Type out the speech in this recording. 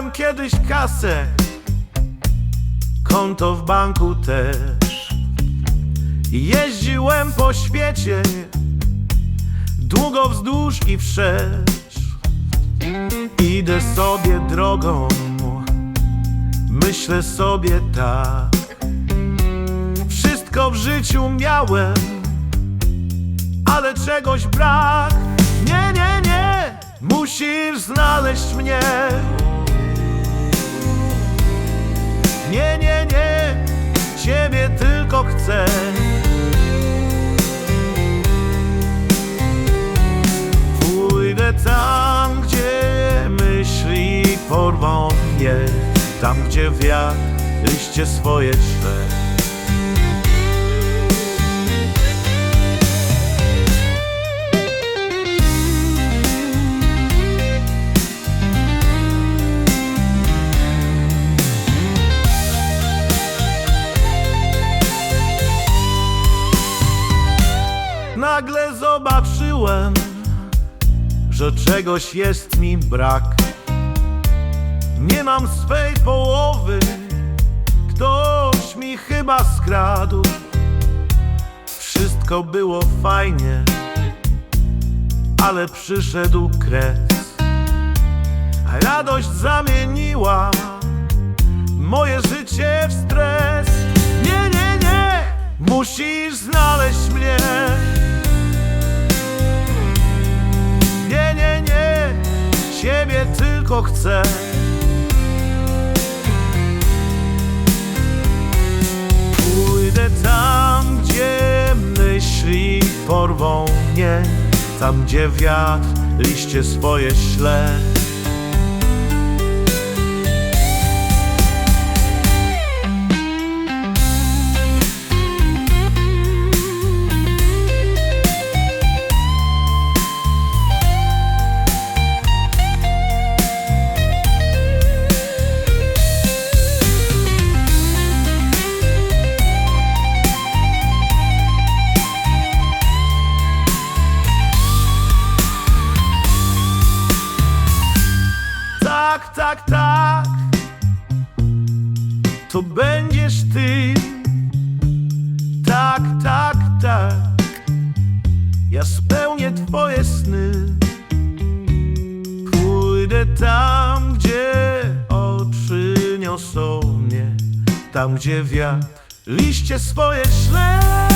Miałem kiedyś kasę, konto w banku też. Jeździłem po świecie, długo wzdłuż i wszerz. Idę sobie drogą, myślę sobie tak. Wszystko w życiu miałem, ale czegoś brak. Nie, nie, nie, musisz znaleźć mnie. Chcę. Pójdę tam, gdzie myśli porwą mnie, tam gdzie wiatr liście swoje szle. Nagle zobaczyłem, że czegoś jest mi brak. Nie mam swej połowy, ktoś mi chyba skradł. Wszystko było fajnie, ale przyszedł kres. Radość zamieniła moje życie w stres. Nie, nie, nie, musisz znaleźć chcę. Pójdę tam, gdzie myśli porwą mnie, tam gdzie wiatr liście swoje śle. Tak, tak. To będziesz ty. Tak, tak, tak. Ja spełnię twoje sny. Pójdę tam, gdzie oczy niosą mnie. Tam, gdzie wiatr liście swoje śle.